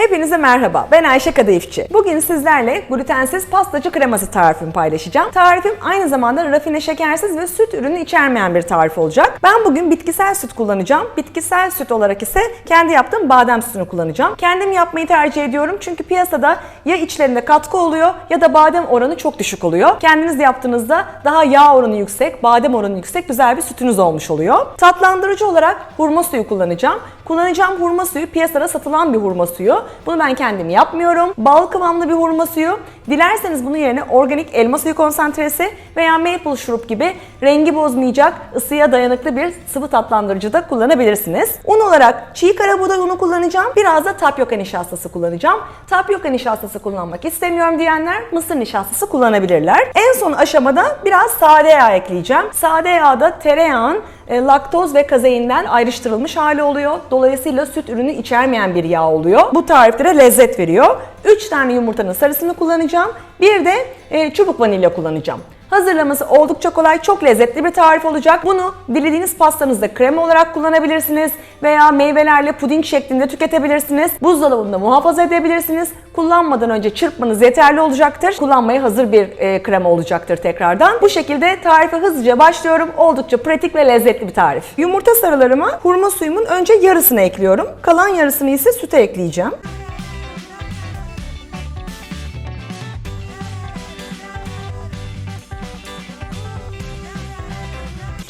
Hepinize merhaba. Ben Ayşe Kadayıfçı. Bugün sizlerle glutensiz pastacı kreması tarifimi paylaşacağım. Tarifim aynı zamanda rafine şekersiz ve süt ürünü içermeyen bir tarif olacak. Ben bugün bitkisel süt kullanacağım. Bitkisel süt olarak ise kendi yaptığım badem sütünü kullanacağım. Kendim yapmayı tercih ediyorum çünkü piyasada ya içlerinde katkı oluyor ya da badem oranı çok düşük oluyor. Kendiniz yaptığınızda daha yağ oranı yüksek, badem oranı yüksek güzel bir sütünüz olmuş oluyor. Tatlandırıcı olarak hurma suyu kullanacağım. Kullanacağım hurma suyu piyasada satılan bir hurma suyu. Bunu ben kendim yapmıyorum. Bal kıvamlı bir hurma suyu. Dilerseniz bunun yerine organik elma suyu konsantresi veya maple şurup gibi rengi bozmayacak, ısıya dayanıklı bir sıvı tatlandırıcı da kullanabilirsiniz. Un olarak çiğ karabuğday unu kullanacağım. Biraz da tapyoka nişastası kullanacağım. Tapyoka nişastası kullanmak istemiyorum diyenler mısır nişastası kullanabilirler. En son aşamada biraz sade yağ ekleyeceğim. Sade yağda tereyağın laktoz ve kazeinden ayrıştırılmış hali oluyor. Dolayısıyla süt ürünü içermeyen bir yağ oluyor. Bu tariflere lezzet veriyor. 3 tane yumurtanın sarısını kullanacağım. Bir de e, çubuk vanilya kullanacağım. Hazırlaması oldukça kolay, çok lezzetli bir tarif olacak. Bunu dilediğiniz pastanızda krema olarak kullanabilirsiniz veya meyvelerle puding şeklinde tüketebilirsiniz. Buzdolabında muhafaza edebilirsiniz. Kullanmadan önce çırpmanız yeterli olacaktır. Kullanmaya hazır bir e, krema olacaktır tekrardan. Bu şekilde tarife hızlıca başlıyorum. Oldukça pratik ve lezzetli bir tarif. Yumurta sarılarıma hurma suyumun önce yarısını ekliyorum. Kalan yarısını ise süte ekleyeceğim.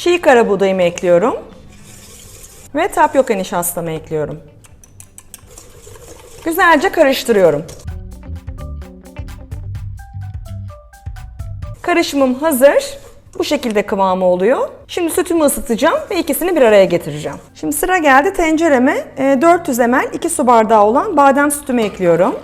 Çiğ karabuğdayımı ekliyorum. Ve tapyoka nişastamı ekliyorum. Güzelce karıştırıyorum. Karışımım hazır. Bu şekilde kıvamı oluyor. Şimdi sütümü ısıtacağım ve ikisini bir araya getireceğim. Şimdi sıra geldi tencereme e, 400 ml 2 su bardağı olan badem sütümü ekliyorum.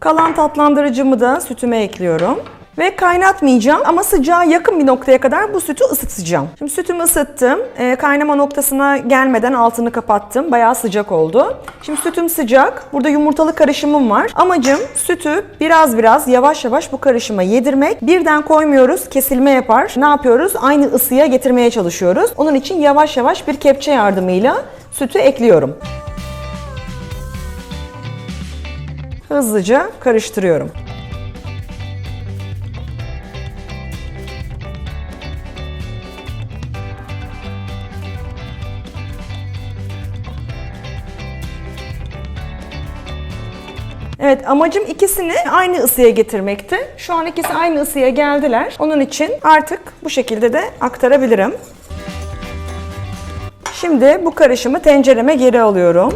Kalan tatlandırıcımı da sütüme ekliyorum. Ve kaynatmayacağım ama sıcağa yakın bir noktaya kadar bu sütü ısıtacağım. Şimdi sütümü ısıttım. Ee, kaynama noktasına gelmeden altını kapattım. Bayağı sıcak oldu. Şimdi sütüm sıcak. Burada yumurtalı karışımım var. Amacım sütü biraz biraz yavaş yavaş bu karışıma yedirmek. Birden koymuyoruz. Kesilme yapar. Ne yapıyoruz? Aynı ısıya getirmeye çalışıyoruz. Onun için yavaş yavaş bir kepçe yardımıyla sütü ekliyorum. Hızlıca karıştırıyorum. Evet amacım ikisini aynı ısıya getirmekti. Şu an ikisi aynı ısıya geldiler. Onun için artık bu şekilde de aktarabilirim. Şimdi bu karışımı tencereme geri alıyorum.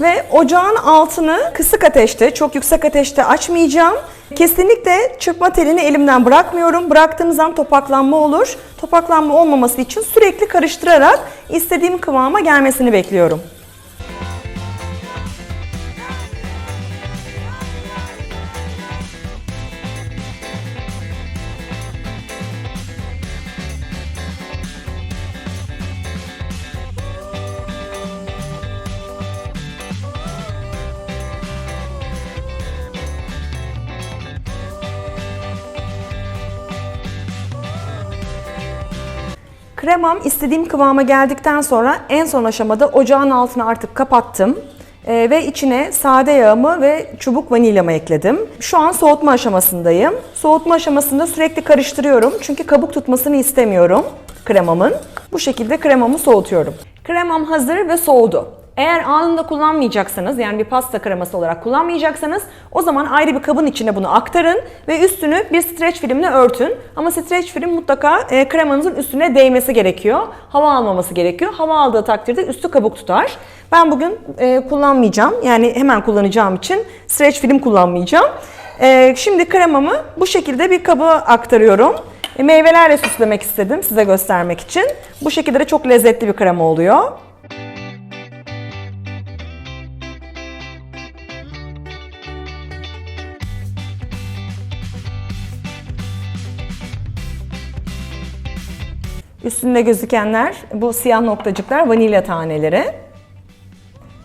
Ve ocağın altını kısık ateşte, çok yüksek ateşte açmayacağım. Kesinlikle çırpma telini elimden bırakmıyorum. Bıraktığım zaman topaklanma olur. Topaklanma olmaması için sürekli karıştırarak istediğim kıvama gelmesini bekliyorum. Kremam istediğim kıvama geldikten sonra en son aşamada ocağın altını artık kapattım. Ee, ve içine sade yağımı ve çubuk vanilyamı ekledim. Şu an soğutma aşamasındayım. Soğutma aşamasında sürekli karıştırıyorum çünkü kabuk tutmasını istemiyorum kremamın. Bu şekilde kremamı soğutuyorum. Kremam hazır ve soğudu. Eğer anında kullanmayacaksanız yani bir pasta kreması olarak kullanmayacaksanız o zaman ayrı bir kabın içine bunu aktarın ve üstünü bir streç filmle örtün. Ama streç film mutlaka e, kremanızın üstüne değmesi gerekiyor. Hava almaması gerekiyor. Hava aldığı takdirde üstü kabuk tutar. Ben bugün e, kullanmayacağım. Yani hemen kullanacağım için streç film kullanmayacağım. E, şimdi kremamı bu şekilde bir kaba aktarıyorum. E, meyvelerle süslemek istedim size göstermek için. Bu şekilde de çok lezzetli bir krema oluyor. Üstünde gözükenler bu siyah noktacıklar vanilya taneleri.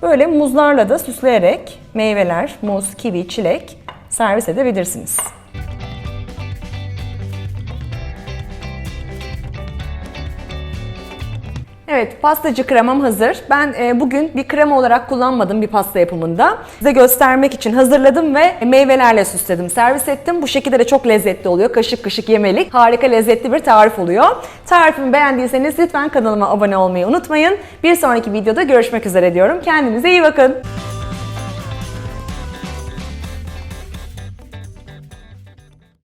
Böyle muzlarla da süsleyerek meyveler, muz, kivi, çilek servis edebilirsiniz. Evet, pastacı kremam hazır. Ben e, bugün bir krema olarak kullanmadım bir pasta yapımında. Size göstermek için hazırladım ve meyvelerle süsledim, servis ettim. Bu şekilde de çok lezzetli oluyor. Kaşık kaşık yemelik. Harika lezzetli bir tarif oluyor. Tarifimi beğendiyseniz lütfen kanalıma abone olmayı unutmayın. Bir sonraki videoda görüşmek üzere diyorum. Kendinize iyi bakın.